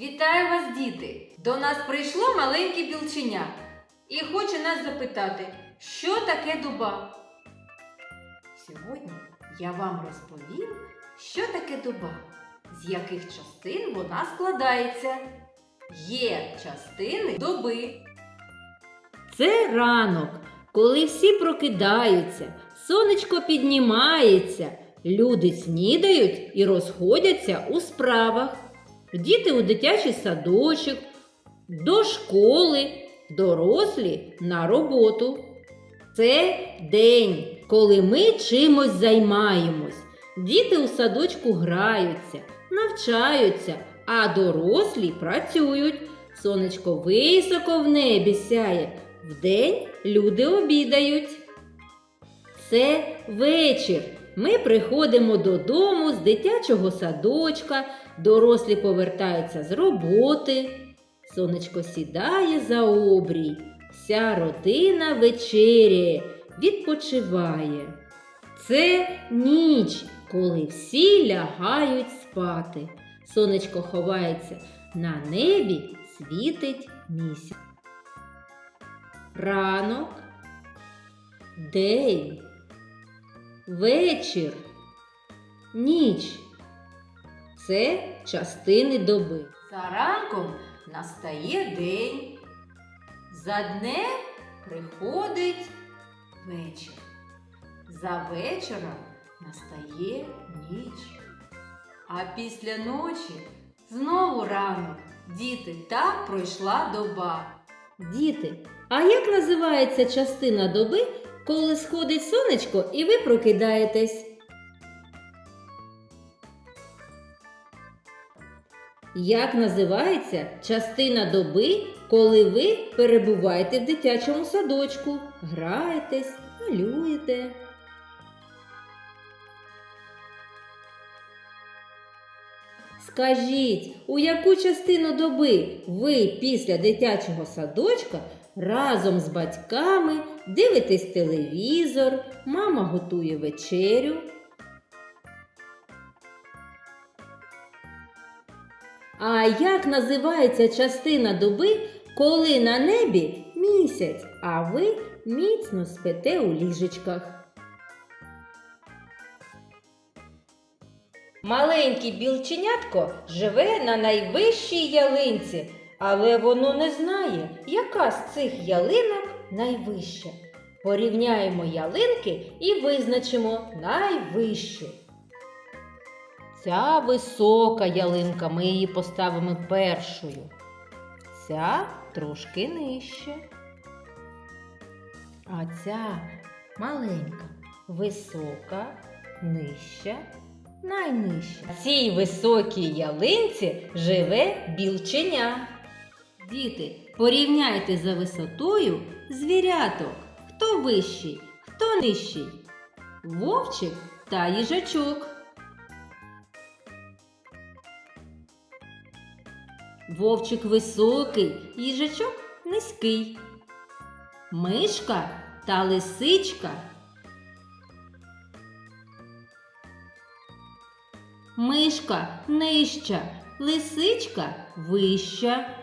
Вітаю вас, діти! До нас прийшло маленьке білченя і хоче нас запитати, що таке дуба. Сьогодні я вам розповім, що таке дуба, з яких частин вона складається. Є частини доби. Це ранок, коли всі прокидаються, сонечко піднімається, люди снідають і розходяться у справах. Діти у дитячий садочок, до школи, дорослі на роботу. Це день, коли ми чимось займаємось. Діти у садочку граються, навчаються, а дорослі працюють. Сонечко високо в небі сяє. Вдень люди обідають. Це вечір. Ми приходимо додому з дитячого садочка, дорослі повертаються з роботи. Сонечко сідає за обрій, вся родина вечеряє, відпочиває. Це ніч, коли всі лягають спати. Сонечко ховається на небі, світить місяць. Ранок, день, вечір, ніч. Це частини доби. За ранком настає день. За днем приходить вечір. За вечором настає ніч. А після ночі знову ранок. Діти, так пройшла доба. Діти, а як називається частина доби, коли сходить сонечко і ви прокидаєтесь? Як називається частина доби, коли ви перебуваєте в дитячому садочку, граєтесь, малюєте? Скажіть, у яку частину доби ви після дитячого садочка разом з батьками дивитесь телевізор, мама готує вечерю? А як називається частина доби, коли на небі місяць, а ви міцно спите у ліжечках? Маленький білченятко живе на найвищій ялинці, але воно не знає, яка з цих ялинок найвища. Порівняємо ялинки і визначимо найвищу. Ця висока ялинка, ми її поставимо першою. Ця трошки нижче. А ця маленька, висока, нижча, найнижча. В цій високій ялинці живе білченя. Діти, порівняйте за висотою звіряток. Хто вищий, хто нижчий? Вовчик та їжачок. Вовчик високий, їжачок низький. Мишка та лисичка. Мишка нижча, лисичка вища.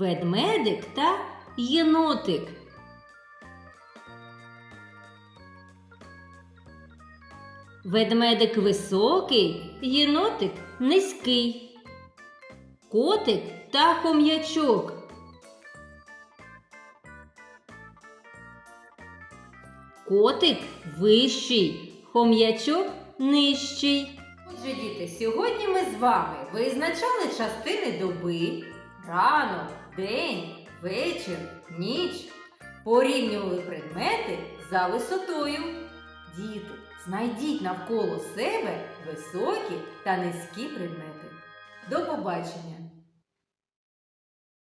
Ведмедик та єнотик. Ведмедик високий, єнотик низький. Котик та хом'ячок. Котик вищий, хом'ячок нижчий. Отже, діти, сьогодні ми з вами визначали частини доби, ранок, день, вечір, ніч. Порівнювали предмети за висотою. Діти, знайдіть навколо себе високі та низькі предмети. До побачення!